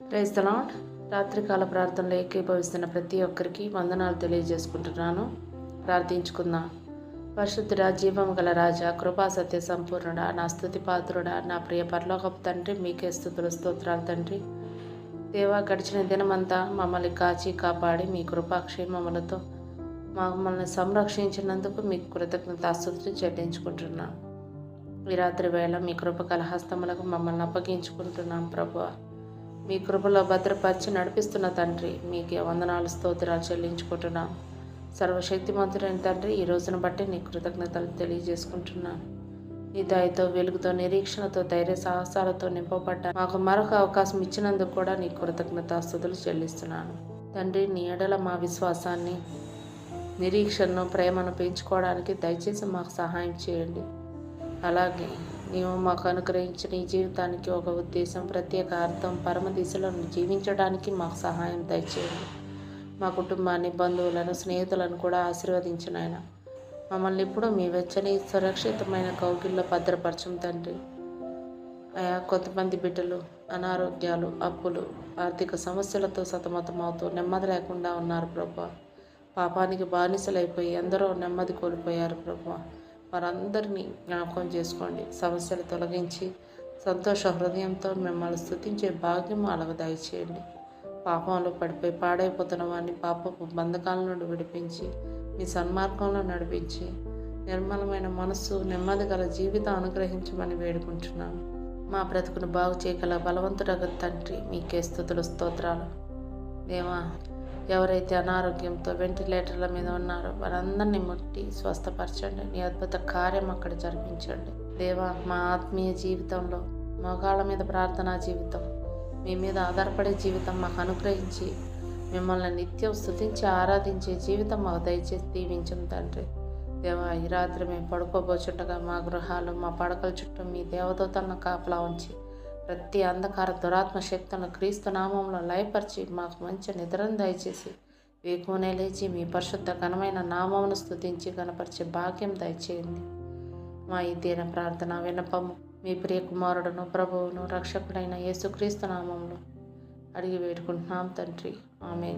Praise the రాత్రికాల ప్రార్థనలో ఏకీభవిస్తున్న ప్రతి ఒక్కరికి వందనాలు తెలియజేసుకుంటున్నాను. ప్రార్థించుకుందాం. పరిశుద్ధుడా జీవం గల రాజా కృపా సత్య సంపూర్ణుడా నా స్తుతి పాత్రుడా నా ప్రియ పరలోకపు తండ్రి మీకే స్థుతుల స్తోత్రాలు తండ్రి. దేవా గడిచిన దినమంతా మమ్మల్ని కాచి కాపాడి మీ కృపాక్షేమములతో మమ్మల్ని సంరక్షించినందుకు మీకు కృతజ్ఞతాస్తుతులు చెల్లించుకుంటున్నాం. ఈ రాత్రి వేళ మీ కృప కలహస్తములకు మమ్మల్ని అప్పగించుకుంటున్నాం ప్రభువా. మీ కృపలో భద్రపరిచి నడిపిస్తున్న తండ్రి మీకే వందనాలు స్తోత్రాలు చెల్లించుకుంటున్నాం. సర్వశక్తిమంతుడైన తండ్రి ఈ రోజును బట్టి నీ కృతజ్ఞతలు తెలియజేసుకుంటున్నాను నీ దయతో వెలుగుతో నిరీక్షణతో ధైర్య సాహసాలతో నింపబడ్డ మాకు మరొక అవకాశం ఇచ్చినందుకు కూడా నీ కృతజ్ఞతాస్తుతులు చెల్లిస్తున్నాను. తండ్రి నీ ఎడల మా విశ్వాసాన్ని నిరీక్షణను ప్రేమను పెంచుకోవడానికి దయచేసి మాకు సహాయం చేయండి. అలాగే నీవు మాకు అనుగ్రహించిన ఈ జీవితానికి ఒక ఉద్దేశం ప్రత్యేక అర్థం పరమ దిశలో జీవించడానికి మాకు సహాయం దయచేయండి. మా కుటుంబాన్ని బంధువులను స్నేహితులను కూడా ఆశీర్వదించిన ఆయన మమ్మల్ని ఇప్పుడు మీ వెచ్చని సురక్షితమైన కౌగిల్లో భద్రపరచం తండ్రి. ఆయా కొంతమంది బిడ్డలు అనారోగ్యాలు అప్పులు ఆర్థిక సమస్యలతో సతమతమవుతూ నెమ్మది లేకుండా ఉన్నారు ప్రభా. పాపానికి బానిసలైపోయి ఎందరో నెమ్మది కోల్పోయారు ప్రభా. వారందరినీ జ్ఞాపకం చేసుకోండి. సమస్యలు తొలగించి సంతోష హృదయంతో మిమ్మల్ని స్థుతించే భాగ్యం అలగ దయచేయండి. పాపంలో పడిపోయి పాడైపోతున్న వారిని పాపపు బంధకాల నుండి విడిపించి మీ సన్మార్గంలో నడిపించి నిర్మలమైన మనస్సు నెమ్మది గల జీవితం అనుగ్రహించమని వేడుకుంటున్నాను. మా బ్రతుకును బాగు చేయగల బలవంతుడగ తండ్రి మీకే స్థుతులు స్తోత్రాలు. దేవా ఎవరైతే అనారోగ్యంతో వెంటిలేటర్ల మీద ఉన్నారో వారందరినీ ముట్టి స్వస్థపరచండి. నీ అద్భుత కార్యం అక్కడ జరిపించండి. దేవా మా ఆత్మీయ జీవితంలో మోకాళ్ళ మీద ప్రార్థనా జీవితం మీ మీద ఆధారపడే జీవితం మాకు అనుగ్రహించి మిమ్మల్ని నిత్యం స్థుతించి ఆరాధించే జీవితం మాకు దయచేసి దీవించం తండ్రి. దేవా ఈ రాత్రి మేము పడుకోబోచుండగా మా గృహాలు మా పడకల చుట్టూ మీ దేవదూతలను కాపలా ఉంచి ప్రతి అంధకార దురాత్మ శక్తులను క్రీస్తు నామంలో లయపరిచి మాకు మంచి నిద్రను దయచేసి వేకునే లేచి మీ పరిశుద్ధ ఘనమైన నామమును స్థుతించి కనపరిచే భాగ్యం దయచేయండి. మా ఈ దీన ప్రార్థన వినపము మీ ప్రియ కుమారుడును ప్రభువును రక్షకుడైన యేసుక్రీస్తు నామంలో అడిగి వేడుకుంటున్నాం తండ్రి. ఆమె